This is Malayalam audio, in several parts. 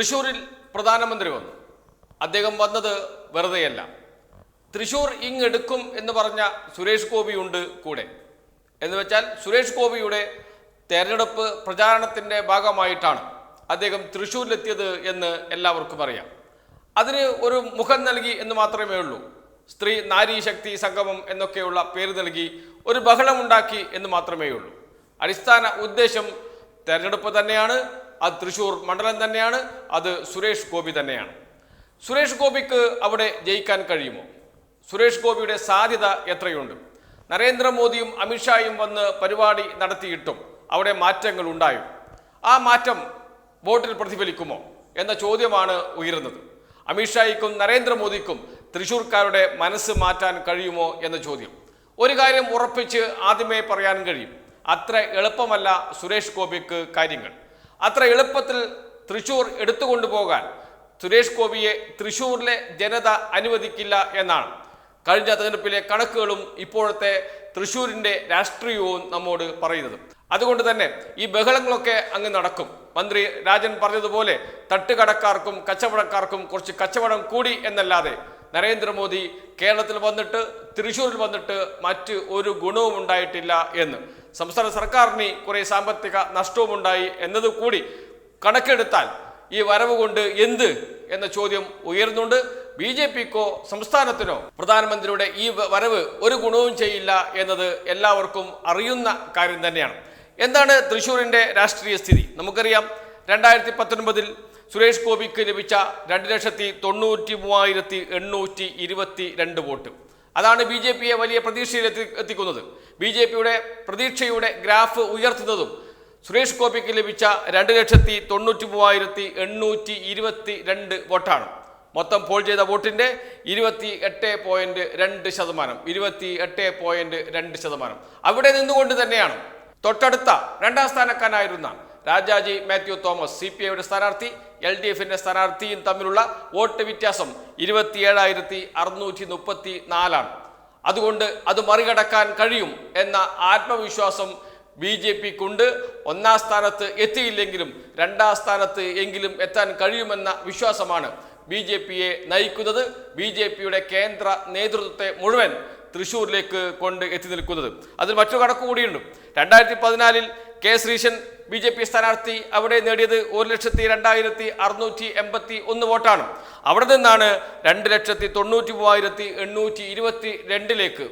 തൃശൂരിൽ പ്രധാനമന്ത്രി വന്നു. അദ്ദേഹം വന്നത് വെറുതെയല്ല. തൃശൂർ ഇങ്ങെടുക്കും എന്ന് പറഞ്ഞ സുരേഷ് ഗോപിയുണ്ട് കൂടെ. എന്ന് വെച്ചാൽ സുരേഷ് ഗോപിയുടെ തെരഞ്ഞെടുപ്പ് പ്രചാരണത്തിന്റെ ഭാഗമായിട്ടാണ് അദ്ദേഹം തൃശ്ശൂരിലെത്തിയത് എന്ന് എല്ലാവർക്കും അറിയാം. അതിന് ഒരു മുഖം നൽകി എന്ന് മാത്രമേ ഉള്ളൂ. സ്ത്രീ നാരി ശക്തി സംഗമം എന്നൊക്കെയുള്ള പേര് നൽകി ഒരു ബഹളമുണ്ടാക്കി എന്ന് മാത്രമേ ഉള്ളൂ. അടിസ്ഥാന ഉദ്ദേശം തെരഞ്ഞെടുപ്പ് തന്നെയാണ്. അത് തൃശ്ശൂർ മണ്ഡലം തന്നെയാണ് അത് സുരേഷ് ഗോപി തന്നെയാണ്. സുരേഷ് ഗോപിക്ക് അവിടെ ജയിക്കാൻ കഴിയുമോ? സുരേഷ് ഗോപിയുടെ സാധ്യത എത്രയുണ്ട്? നരേന്ദ്രമോദിയും അമിത്ഷായും വന്ന് പരിപാടി നടത്തിയിട്ടും അവിടെ മാറ്റങ്ങൾ ഉണ്ടായോ? ആ മാറ്റം വോട്ടിൽ പ്രതിഫലിക്കുമോ എന്ന ചോദ്യമാണ് ഉയരുന്നത്. അമിത്ഷായ്ക്കും നരേന്ദ്രമോദിക്കും തൃശൂർക്കാരുടെ മനസ്സ് മാറ്റാൻ കഴിയുമോ എന്ന ചോദ്യം. ഒരു കാര്യം ഉറപ്പിച്ച് ആദ്യമേ പറയാൻ കഴിയും. അത്ര എളുപ്പമല്ല സുരേഷ് ഗോപിക്ക് കാര്യങ്ങൾ. അത്ര എളുപ്പത്തിൽ തൃശൂർ എടുത്തുകൊണ്ടുപോകാൻ സുരേഷ് ഗോപിയെ തൃശൂരിലെ ജനത അനുവദിക്കില്ല എന്നാണ്. കഴിഞ്ഞ തെരഞ്ഞെടുപ്പിലെ കണക്കുകളും ഇപ്പോഴത്തെ തൃശൂരിന്റെ രാഷ്ട്രീയവും നമ്മോട് പറയുന്നത്. അതുകൊണ്ട് തന്നെ ഈ ബഹളങ്ങളൊക്കെ അങ്ങ് നടക്കും. മന്ത്രി രാജൻ പറഞ്ഞതുപോലെ തട്ടുകടക്കാർക്കും കച്ചവടക്കാർക്കും കുറച്ച് കച്ചവടം കൂടി എന്നല്ലാതെ നരേന്ദ്രമോദി കേരളത്തിൽ വന്നിട്ട് തൃശ്ശൂരിൽ വന്നിട്ട് മറ്റ് ഒരു ഗുണവും ഉണ്ടായിട്ടില്ല എന്ന്. സംസ്ഥാന സർക്കാരിന് കുറേ സാമ്പത്തിക നഷ്ടവും ഉണ്ടായി എന്നത് കൂടി കണക്കെടുത്താൽ ഈ വരവ് കൊണ്ട് എന്ത് എന്ന ചോദ്യം ഉയർന്നുണ്ട് ബി ജെ പിക്കോ സംസ്ഥാനത്തിനോ പ്രധാനമന്ത്രിയുടെ ഈ വരവ് ഒരു ഗുണവും ചെയ്യില്ല എന്നത് എല്ലാവർക്കും അറിയുന്ന കാര്യം തന്നെയാണ്. എന്താണ് തൃശ്ശൂരിന്റെ രാഷ്ട്രീയ സ്ഥിതി? നമുക്കറിയാം രണ്ടായിരത്തി പത്തൊൻപതിൽ സുരേഷ് ഗോപിക്ക് ലഭിച്ച രണ്ട് ലക്ഷത്തി തൊണ്ണൂറ്റി മൂവായിരത്തി എണ്ണൂറ്റി ഇരുപത്തി രണ്ട് വോട്ട്. അതാണ് ബി ജെ പിയെ വലിയ പ്രതീക്ഷയിൽ എത്തി എത്തിക്കുന്നത്. ബി ജെ പിയുടെ പ്രതീക്ഷയുടെ ഗ്രാഫ് ഉയർത്തുന്നതും സുരേഷ് ഗോപിക്ക് ലഭിച്ച രണ്ട് ലക്ഷത്തി തൊണ്ണൂറ്റി മൂവായിരത്തി എണ്ണൂറ്റി ഇരുപത്തി രണ്ട് വോട്ടാണ്. മൊത്തം പോൾ ചെയ്ത വോട്ടിന്റെ ഇരുപത്തി എട്ട് പോയിന്റ് രണ്ട് ശതമാനം ഇരുപത്തി എട്ട് പോയിന്റ് രണ്ട് ശതമാനം. അവിടെ നിന്നുകൊണ്ട് തന്നെയാണ് തൊട്ടടുത്ത രണ്ടാം സ്ഥാനക്കാരനായിരുന്ന രാജാജി മാത്യു തോമസ് സി പി ഐയുടെ സ്ഥാനാർത്ഥി എൽ ഡി എഫിന്റെ സ്ഥാനാർത്ഥിയും തമ്മിലുള്ള വോട്ട് വ്യത്യാസം ഇരുപത്തിയേഴായിരത്തി അറുന്നൂറ്റി മുപ്പത്തി നാലാണ് അതുകൊണ്ട് അത് മറികടക്കാൻ കഴിയും എന്ന ആത്മവിശ്വാസം ബി ജെ പിക്കുണ്ട്. ഒന്നാം സ്ഥാനത്ത് എത്തിയില്ലെങ്കിലും രണ്ടാം സ്ഥാനത്ത് എങ്കിലും എത്താൻ കഴിയുമെന്ന വിശ്വാസമാണ് ബി ജെ പിയെ നയിക്കുന്നത്. ബി ജെ പിയുടെ കേന്ദ്ര നേതൃത്വത്തെ മുഴുവൻ തൃശ്ശൂരിലേക്ക് കൊണ്ട് എത്തി നിൽക്കുന്നത്. അതിൽ മറ്റൊരു കണക്ക് കൂടിയുണ്ട് രണ്ടായിരത്തി പതിനാലിൽ K Sreesan B J P സ്ഥാനാർത്ഥി അവിടെ നേടിയത് ഒരു ലക്ഷത്തി രണ്ടായിരത്തി അറുന്നൂറ്റി എൺപത്തി ഒന്ന് വോട്ടാണ്. അവിടെ നിന്നാണ് രണ്ട് ലക്ഷത്തി തൊണ്ണൂറ്റി മൂവായിരത്തി എണ്ണൂറ്റി ഇരുപത്തി രണ്ടിലേക്ക്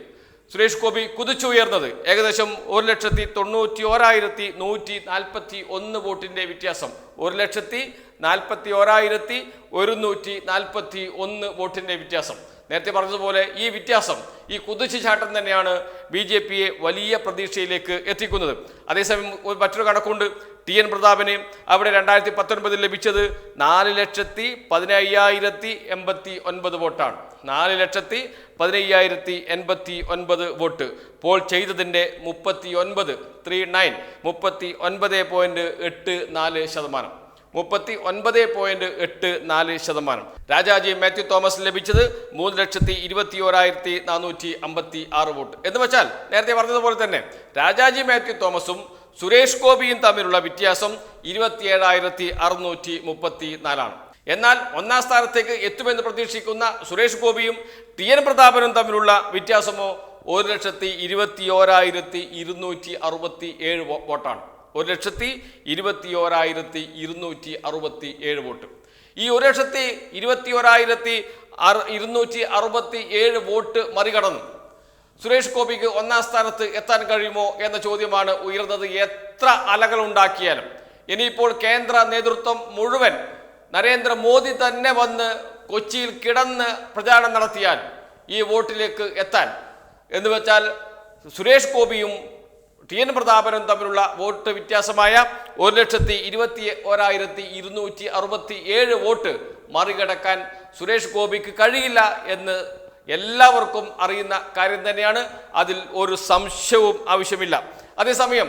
സുരേഷ് ഗോപി കുതിച്ചുയർന്നത്. ഏകദേശം ഒരു ലക്ഷത്തി തൊണ്ണൂറ്റി ഓരായിരത്തി നൂറ്റി നാൽപ്പത്തി ഒന്ന് വോട്ടിന്റെ വ്യത്യാസം. ഒരു ലക്ഷത്തി നാൽപ്പത്തി ഓരായിരത്തി ഒരുന്നൂറ്റി നാൽപ്പത്തി ഒന്ന് വോട്ടിന്റെ വ്യത്യാസം. നേരത്തെ പറഞ്ഞതുപോലെ ഈ വ്യത്യാസം ഈ കുതിച്ചു ചാട്ടം തന്നെയാണ് ബി ജെ പിയെ വലിയ പ്രതീക്ഷയിലേക്ക് എത്തിക്കുന്നത്. അതേസമയം മറ്റൊരു കണക്കുണ്ട്. ടി എൻ പ്രതാപന് അവിടെ രണ്ടായിരത്തി പത്തൊൻപതിൽ ലഭിച്ചത് നാല് ലക്ഷത്തി പതിനയ്യായിരത്തി എൺപത്തി ഒൻപത് വോട്ടാണ്. നാല് ലക്ഷത്തി പതിനയ്യായിരത്തി എൺപത്തി ഒൻപത് വോട്ട്. പോൾ ചെയ്തതിന്റെ മുപ്പത്തി ഒൻപത് ത്രീ നയൻ മുപ്പത്തി ഒൻപത് പോയിന്റ് എട്ട് നാല് ശതമാനം. മുപ്പത്തി ഒൻപത് പോയിന്റ് എട്ട് നാല് ശതമാനം. രാജാജി മാത്യു തോമസ് ലഭിച്ചത് മൂന്ന് ലക്ഷത്തി ഇരുപത്തി ഓരായിരത്തി നാനൂറ്റി അമ്പത്തി ആറ് വോട്ട്. എന്ന് വെച്ചാൽ നേരത്തെ പറഞ്ഞതുപോലെ തന്നെ രാജാജി മാത്യു തോമസും സുരേഷ് ഗോപിയും തമ്മിലുള്ള വ്യത്യാസം ഇരുപത്തിയേഴായിരത്തി അറുന്നൂറ്റി മുപ്പത്തി നാലാണ് എന്നാൽ ഒന്നാം സ്ഥാനത്തേക്ക് എത്തുമെന്ന് പ്രതീക്ഷിക്കുന്ന സുരേഷ് ഗോപിയും ടി എൻ പ്രതാപനും തമ്മിലുള്ള വ്യത്യാസമോ ഒരു ലക്ഷത്തി ഇരുപത്തി ഓരായിരത്തി ഇരുന്നൂറ്റി അറുപത്തി ഏഴ് വോട്ടാണ്. ഒരു ലക്ഷത്തി ഇരുപത്തി ഓരായിരത്തി ഇരുന്നൂറ്റി അറുപത്തി ഏഴ് വോട്ട്. ഈ ഒരു ലക്ഷത്തി ഇരുപത്തി ഓരായിരത്തി ഇരുന്നൂറ്റി അറുപത്തി ഏഴ് വോട്ട് മറികടന്നു. സുരേഷ് ഗോപിക്ക് ഒന്നാം സ്ഥാനത്ത് എത്താൻ കഴിയുമോ എന്ന ചോദ്യമാണ് ഉയർന്നത്. എത്ര അലകൾ ഉണ്ടാക്കിയാലും. ഇനിയിപ്പോൾ കേന്ദ്ര നേതൃത്വം മുഴുവൻ നരേന്ദ്രമോദി തന്നെ വന്ന് കൊച്ചിയിൽ കിടന്ന് പ്രചാരണം നടത്തിയാൽ ഈ വോട്ടിലേക്ക് എത്താൻ. എന്ന് വെച്ചാൽ സുരേഷ് ഗോപിയും ടി എൻ പ്രതാപനും തമ്മിലുള്ള വോട്ട് വ്യത്യാസമായ ഒരു ലക്ഷത്തി ഇരുപത്തി ഒരായിരത്തി ഇരുന്നൂറ്റി അറുപത്തി ഏഴ് വോട്ട് മറികടക്കാൻ സുരേഷ് ഗോപിക്ക് കഴിയില്ല എന്ന് എല്ലാവർക്കും അറിയുന്ന കാര്യം തന്നെയാണ്. അതിൽ ഒരു സംശയവും ആവശ്യമില്ല. അതേസമയം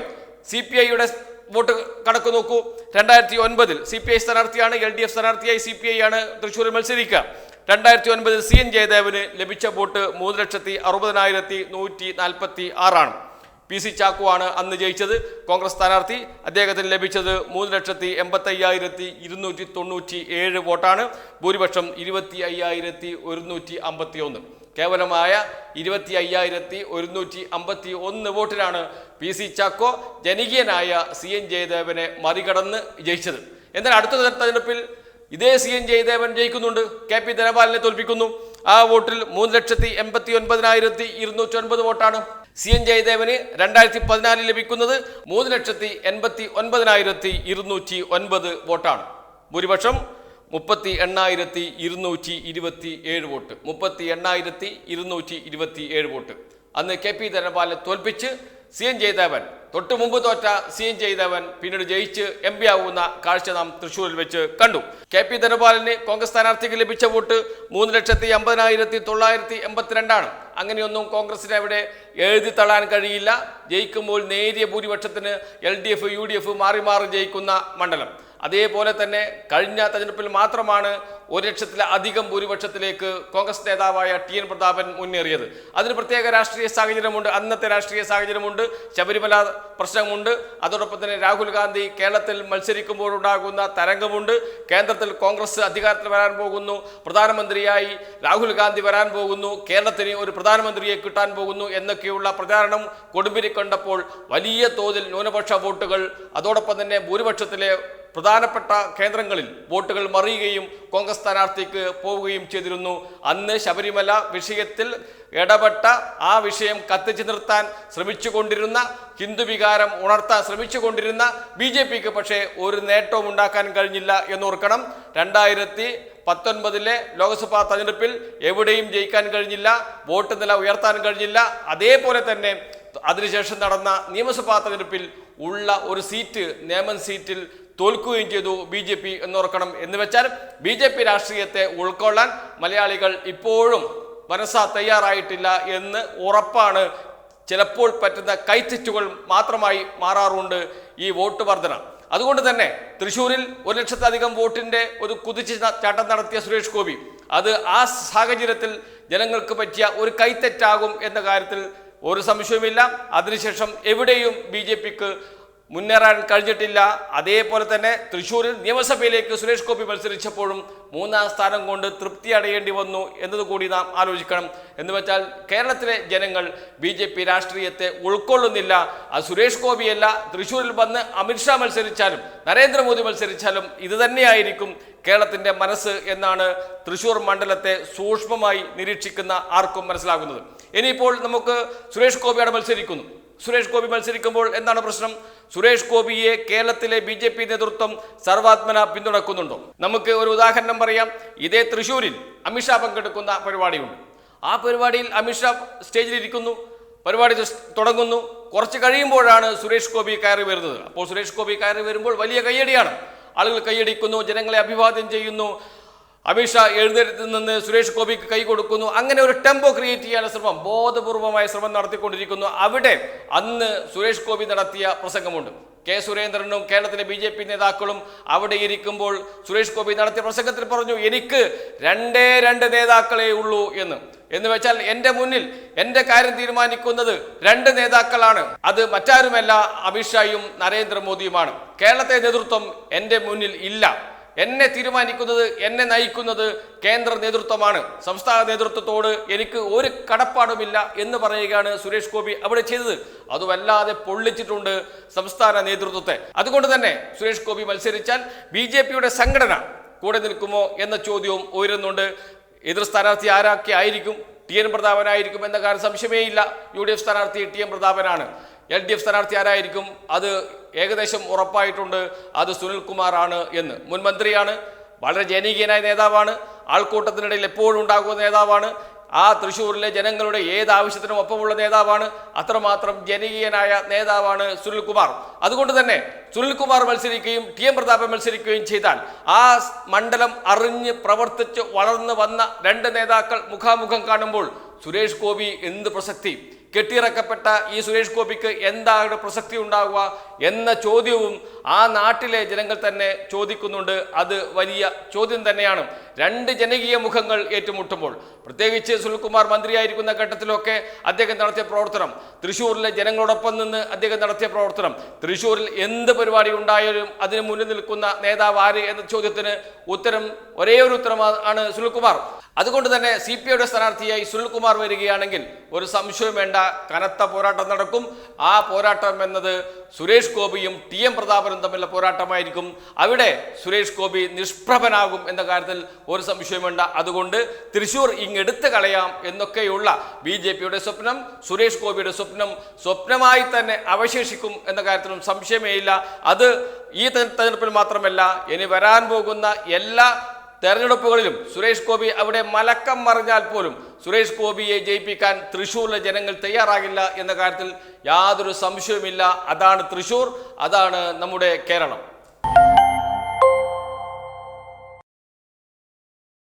സി പി ഐയുടെ വോട്ട് കണക്ക് നോക്കൂ. രണ്ടായിരത്തി ഒൻപതിൽ സി പി ഐ സ്ഥാനാർത്ഥിയാണ് എൽ ഡി എഫ് സ്ഥാനാർത്ഥിയായി സി പി ഐ ആണ് തൃശ്ശൂരിൽ മത്സരിക്കുക. രണ്ടായിരത്തി ഒൻപതിൽ സി എൻ ജയദേവന് ലഭിച്ച വോട്ട് മൂന്ന് ലക്ഷത്തി അറുപതിനായിരത്തി നൂറ്റി നാൽപ്പത്തി ആറാണ്. പി സി ചാക്കുവാണ് അന്ന് ജയിച്ചത്. കോൺഗ്രസ് സ്ഥാനാർത്ഥി അദ്ദേഹത്തിന് ലഭിച്ചത് മൂന്ന് ലക്ഷത്തി എൺപത്തി അയ്യായിരത്തി ഇരുന്നൂറ്റി തൊണ്ണൂറ്റി ഏഴ് വോട്ടാണ്. ഭൂരിപക്ഷം ഇരുപത്തി അയ്യായിരത്തി ഒരുന്നൂറ്റി അമ്പത്തി ഒന്ന് കേവലമായ ഇരുപത്തി അയ്യായിരത്തി ഒരുന്നൂറ്റി അമ്പത്തി ഒന്ന് വോട്ടിനാണ് പി സി ചാക്കോ ജനകീയനായ സി എൻ ജയദേവനെ മറികടന്ന് ജയിച്ചത്. എന്നാൽ അടുത്ത തെരഞ്ഞെടുപ്പിൽ ഇതേ സി എൻ ജയദേവൻ ജയിക്കുന്നുണ്ട്. കെ പി ധനപാലിനെ തോൽപ്പിക്കുന്നു. ആ വോട്ടിൽ മൂന്ന് ലക്ഷത്തി എൺപത്തി ഒൻപതിനായിരത്തി ഇരുന്നൂറ്റി ഒൻപത് വോട്ടാണ്. സി എൻ ജയദേവന് രണ്ടായിരത്തി പതിനാലിൽ ലഭിക്കുന്നത് മൂന്ന് ലക്ഷത്തി എൺപത്തി ഒൻപതിനായിരത്തി ഇരുന്നൂറ്റി ഒൻപത് വോട്ടാണ്. ഭൂരിപക്ഷം മുപ്പത്തി എണ്ണായിരത്തി ഇരുന്നൂറ്റി ഇരുപത്തി ഏഴ് വോട്ട്. മുപ്പത്തി എണ്ണായിരത്തി ഇരുന്നൂറ്റി ഇരുപത്തി ഏഴ് വോട്ട്. അന്ന് കെ പി ധനപാലെ തോൽപ്പിച്ച് സി എൻ ജയദേവൻ തൊട്ടു മുമ്പ് തോറ്റ സി ചെയ്തവൻ പിന്നീട് ജയിച്ച് എം പി ആവുന്ന കാഴ്ച നാം തൃശ്ശൂരിൽ വെച്ച് കണ്ടു. കെ പി ധനപാലിന് കോൺഗ്രസ് സ്ഥാനാർത്ഥിക്ക് ലഭിച്ച വോട്ട് മൂന്ന് ലക്ഷത്തി അമ്പതിനായിരത്തി തൊള്ളായിരത്തി എൺപത്തിരണ്ടാണ്. അങ്ങനെയൊന്നും കോൺഗ്രസിന് അവിടെ എഴുതി തള്ളാൻ കഴിയില്ല. ജയിക്കുമ്പോൾ നേരിയ ഭൂരിപക്ഷത്തിന് L D F U D F മാറി മാറി ജയിക്കുന്ന മണ്ഡലം. അതേപോലെ തന്നെ കഴിഞ്ഞ തെരഞ്ഞെടുപ്പിൽ മാത്രമാണ് ഒരു ലക്ഷത്തിലധികം ഭൂരിപക്ഷത്തിലേക്ക് കോൺഗ്രസ് നേതാവായ ടി എൻ പ്രതാപൻ മുന്നേറിയത്. അതിന് പ്രത്യേക രാഷ്ട്രീയ സാഹചര്യമുണ്ട്. അന്നത്തെ രാഷ്ട്രീയ സാഹചര്യമുണ്ട്. ശബരിമല പ്രശ്നമുണ്ട്. അതോടൊപ്പം തന്നെ രാഹുൽ ഗാന്ധി കേരളത്തിൽ മത്സരിക്കുമ്പോഴുണ്ടാകുന്ന തരംഗമുണ്ട്. കേന്ദ്രത്തിൽ കോൺഗ്രസ് അധികാരത്തിൽ വരാൻ പോകുന്നു. പ്രധാനമന്ത്രിയായി രാഹുൽ ഗാന്ധി വരാൻ പോകുന്നു. കേരളത്തിന് ഒരു പ്രധാനമന്ത്രിയെ കിട്ടാൻ പോകുന്നു എന്നൊക്കെയുള്ള പ്രചാരണം കൊടുമ്പിരി കണ്ടപ്പോൾ വലിയ തോതിൽ ന്യൂനപക്ഷ വോട്ടുകൾ അതോടൊപ്പം തന്നെ ഭൂരിപക്ഷത്തിലെ പ്രധാനപ്പെട്ട കേന്ദ്രങ്ങളിൽ വോട്ടുകൾ മറിയുകയും കോൺഗ്രസ് സ്ഥാനാർത്ഥിക്ക് പോവുകയും ചെയ്തിരുന്നു. അന്ന് ശബരിമല വിഷയത്തിൽ ഇടപെട്ട ആ വിഷയം കത്തിച്ചു നിർത്താൻ ശ്രമിച്ചുകൊണ്ടിരുന്ന ഹിന്ദു വികാരം ഉണർത്താൻ ശ്രമിച്ചുകൊണ്ടിരുന്ന ബി ജെ പിക്ക് പക്ഷേ ഒരു നേട്ടവും ഉണ്ടാക്കാൻ കഴിഞ്ഞില്ല എന്നോർക്കണം. രണ്ടായിരത്തി പത്തൊൻപതിലെ ലോക്സഭാ തെരഞ്ഞെടുപ്പിൽ എവിടെയും ജയിക്കാൻ കഴിഞ്ഞില്ല വോട്ട് നില ഉയർത്താൻ കഴിഞ്ഞില്ല. അതേപോലെ തന്നെ അതിനുശേഷം നടന്ന നിയമസഭാ തെരഞ്ഞെടുപ്പിൽ ഉള്ള ഒരു സീറ്റ് നിയമൻ സീറ്റിൽ തോൽക്കുകയും ചെയ്തു ബി ജെ പി എന്നോർക്കണം എന്ന് വെച്ചാൽ ബി ജെ പി രാഷ്ട്രീയത്തെ ഉൾക്കൊള്ളാൻ മലയാളികൾ ഇപ്പോഴും മനസ്സ തയ്യാറായിട്ടില്ല എന്ന് ഉറപ്പാണ്. ചിലപ്പോൾ പറ്റുന്ന കൈത്തെറ്റുകൾ മാത്രമായി മാറാറുണ്ട് ഈ വോട്ട് വർധന. അതുകൊണ്ട് തന്നെ തൃശ്ശൂരിൽ ഒരു ലക്ഷത്തധികം വോട്ടിന്റെ ഒരു കുതിച്ച് ചാട്ടം നടത്തിയ സുരേഷ് ഗോപി അത് ആ സാഹചര്യത്തിൽ ജനങ്ങൾക്ക് പറ്റിയ ഒരു കൈത്തെറ്റാകും എന്ന കാര്യത്തിൽ ഒരു സംശയവുമില്ല. അതിനുശേഷം എവിടെയും ബി ജെ പിക്ക് മുന്നേറാൻ കഴിഞ്ഞിട്ടില്ല. അതേപോലെ തന്നെ തൃശ്ശൂരിൽ നിയമസഭയിലേക്ക് സുരേഷ് ഗോപി മത്സരിച്ചപ്പോഴും മൂന്നാം സ്ഥാനം കൊണ്ട് തൃപ്തി അടയേണ്ടി വന്നു എന്നതുകൂടി നാം ആലോചിക്കണം. എന്ന് വെച്ചാൽ കേരളത്തിലെ ജനങ്ങൾ ബി ജെ പി രാഷ്ട്രീയത്തെ ഉൾക്കൊള്ളുന്നില്ല. ആ സുരേഷ് ഗോപിയല്ല തൃശ്ശൂരിൽ വന്ന് അമിത്ഷാ മത്സരിച്ചാലും നരേന്ദ്രമോദി മത്സരിച്ചാലും ഇത് തന്നെയായിരിക്കും കേരളത്തിന്റെ മനസ്സ് എന്നാണ് തൃശ്ശൂർ മണ്ഡലത്തെ സൂക്ഷ്മമായി നിരീക്ഷിക്കുന്ന ആർക്കും മനസ്സിലാകുന്നത്. ഇനിയിപ്പോൾ നമുക്ക് സുരേഷ് ഗോപിയാണ് മത്സരിക്കുന്നു. സുരേഷ് ഗോപി മത്സരിക്കുമ്പോൾ എന്താണ് പ്രശ്നം? സുരേഷ് ഗോപിയെ കേരളത്തിലെ ബി ജെ പി നേതൃത്വം സർവാത്മന പിന്തുണക്കുന്നുണ്ടോ? നമുക്ക് ഒരു ഉദാഹരണം പറയാം. ഇതേ തൃശ്ശൂരിൽ അമിത്ഷാ പങ്കെടുക്കുന്ന പരിപാടിയുണ്ട്. ആ പരിപാടിയിൽ അമിത്ഷാ സ്റ്റേജിലിരിക്കുന്നു. പരിപാടി തുടങ്ങുന്നു. കുറച്ച് കഴിയുമ്പോഴാണ് സുരേഷ് ഗോപി കയറി വരുന്നത്. അപ്പോൾ സുരേഷ് ഗോപി കയറി വരുമ്പോൾ വലിയ കയ്യടിയാണ്. ആളുകൾ കൈയടിക്കുന്നു ജനങ്ങളെ അഭിവാദ്യം ചെയ്യുന്നു. അമിത്ഷാ എഴുന്നേറ്റ് നിന്ന് സുരേഷ് ഗോപിക്ക് കൈ കൊടുക്കുന്നു. അങ്ങനെ ഒരു ടെമ്പോ ക്രിയേറ്റ് ചെയ്യാനുള്ള ശ്രമം ബോധപൂർവമായ ശ്രമം നടത്തിക്കൊണ്ടിരിക്കുന്നു. അവിടെ അന്ന് സുരേഷ് ഗോപി നടത്തിയ പ്രസംഗമുണ്ട്. കെ സുരേന്ദ്രനും കേരളത്തിലെ ബി ജെ പി നേതാക്കളും അവിടെ ഇരിക്കുമ്പോൾ സുരേഷ് ഗോപി നടത്തിയ പ്രസംഗത്തിൽ പറഞ്ഞു എനിക്ക് രണ്ടേ രണ്ട് നേതാക്കളേ ഉള്ളൂ എന്ന്. എന്ന് വെച്ചാൽ എന്റെ മുന്നിൽ എന്റെ കാര്യം തീരുമാനിക്കുന്നത് രണ്ട് നേതാക്കളാണ്. അത് മറ്റാരുമല്ല അമിത്ഷായും നരേന്ദ്രമോദിയുമാണ്. കേരളത്തെ നേതൃത്വം എന്റെ മുന്നിൽ ഇല്ല. എന്നെ തീരുമാനിക്കുന്നത് എന്നെ നയിക്കുന്നത് കേന്ദ്ര നേതൃത്വമാണ്. സംസ്ഥാന നേതൃത്വത്തോട് എനിക്ക് ഒരു കടപ്പാടുമില്ല എന്ന് പറയുകയാണ് സുരേഷ് ഗോപി അവിടെ ചെയ്തത്. അത് വല്ലാതെ പൊള്ളിച്ചിട്ടുണ്ട് സംസ്ഥാന നേതൃത്വത്തെ. അതുകൊണ്ട് തന്നെ സുരേഷ് ഗോപി മത്സരിച്ചാൽ ബി സംഘടന കൂടെ നിൽക്കുമോ എന്ന ചോദ്യവും ഉയരുന്നുണ്ട്. എതിർ സ്ഥാനാർത്ഥി ആരാക്കി ആയിരിക്കും? ടി എൻ പ്രതാപനായിരിക്കും എന്ന കാര്യം സംശയമേ ഇല്ല. യു ഡി എഫ് സ്ഥാനാർത്ഥി ടി എൻ പ്രതാപനാണ്. എൽ ഡി എഫ് സ്ഥാനാർത്ഥി ആരായിരിക്കും? അത് ഏകദേശം ഉറപ്പായിട്ടുണ്ട്. അത് സുനിൽകുമാറാണ് എന്ന്. മുൻ മന്ത്രിയാണ് വളരെ ജനകീയനായ നേതാവാണ് ആൾക്കൂട്ടത്തിനിടയിൽ എപ്പോഴും ഉണ്ടാകുന്ന നേതാവാണ് ആ തൃശ്ശൂരിലെ ജനങ്ങളുടെ ഏത് ആവശ്യത്തിനും ഒപ്പമുള്ള നേതാവാണ് അത്രമാത്രം ജനകീയനായ നേതാവാണ് സുനിൽകുമാർ അതുകൊണ്ട് തന്നെ സുനിൽകുമാർ മത്സരിക്കുകയും ടി എം പ്രതാപൻ മത്സരിക്കുകയും ചെയ്താൽ ആ മണ്ഡലം അറിഞ്ഞ് പ്രവർത്തിച്ച് വളർന്നു വന്ന രണ്ട് നേതാക്കൾ മുഖാമുഖം കാണുമ്പോൾ സുരേഷ് ഗോപി എന്ത് പ്രസക്തി? കെട്ടിയിറക്കപ്പെട്ട ഈ സുരേഷ് ഗോപിക്ക് എന്താണ് പ്രസക്തി ഉണ്ടാവുക എന്ന ചോദ്യവും ആ നാട്ടിലെ ജനങ്ങൾ തന്നെ ചോദിക്കുന്നുണ്ട്. അത് വലിയ ചോദ്യം തന്നെയാണ്. രണ്ട് ജനകീയ മുഖങ്ങൾ ഏറ്റുമുട്ടുമ്പോൾ പ്രത്യേകിച്ച് സുനിൽകുമാർ മന്ത്രിയായിരിക്കുന്ന ഘട്ടത്തിലൊക്കെ അദ്ദേഹം നടത്തിയ പ്രവർത്തനം തൃശ്ശൂരിലെ ജനങ്ങളോടൊപ്പം നിന്ന് അദ്ദേഹം നടത്തിയ പ്രവർത്തനം തൃശ്ശൂരിൽ എന്ത് പരിപാടി ഉണ്ടായാലും അതിന് മുന്നിൽ നിൽക്കുന്ന നേതാവ് ആര് എന്ന ചോദ്യത്തിന് ഉത്തരം ഒരേ ഒരു ഉത്തരമാണ് സുനിൽകുമാർ. അതുകൊണ്ട് തന്നെ സി പി ഐയുടെ സ്ഥാനാർത്ഥിയായി സുനിൽകുമാർ വരികയാണെങ്കിൽ ഒരു സംശയം വേണ്ട. കനത്ത പോരാട്ടം നടക്കും. ആ പോരാട്ടം എന്നത് സുരേഷ് ഗോപിയും ടി എം പ്രതാപനും തമ്മിലുള്ള പോരാട്ടമായിരിക്കും. അവിടെ സുരേഷ് ഗോപി നിഷ്പ്രഭനാകും എന്ന കാര്യത്തിൽ ഒരു സംശയമുണ്ട് അതുകൊണ്ട് തൃശൂർ ഇങ്ങെടുത്ത് കളയാം എന്നൊക്കെയുള്ള ബി ജെ പിയുടെ സ്വപ്നം സുരേഷ് ഗോപിയുടെ സ്വപ്നം സ്വപ്നമായി തന്നെ അവശേഷിക്കും എന്ന കാര്യത്തിലും സംശയമേയില്ല. അത് ഈ തെര- തെരഞ്ഞെടുപ്പിൽ മാത്രമല്ല ഇനി വരാൻ പോകുന്ന എല്ലാ തെരഞ്ഞെടുപ്പുകളിലും സുരേഷ് ഗോപി അവിടെ മലക്കം മറിഞ്ഞാൽ പോലും സുരേഷ് ഗോപിയെ ജയിപ്പിക്കാൻ തൃശ്ശൂരിലെ ജനങ്ങൾ തയ്യാറാകില്ല എന്ന കാര്യത്തിൽ യാതൊരു സംശയവുമില്ല. അതാണ് തൃശ്ശൂർ അതാണ് നമ്മുടെ കേരളം.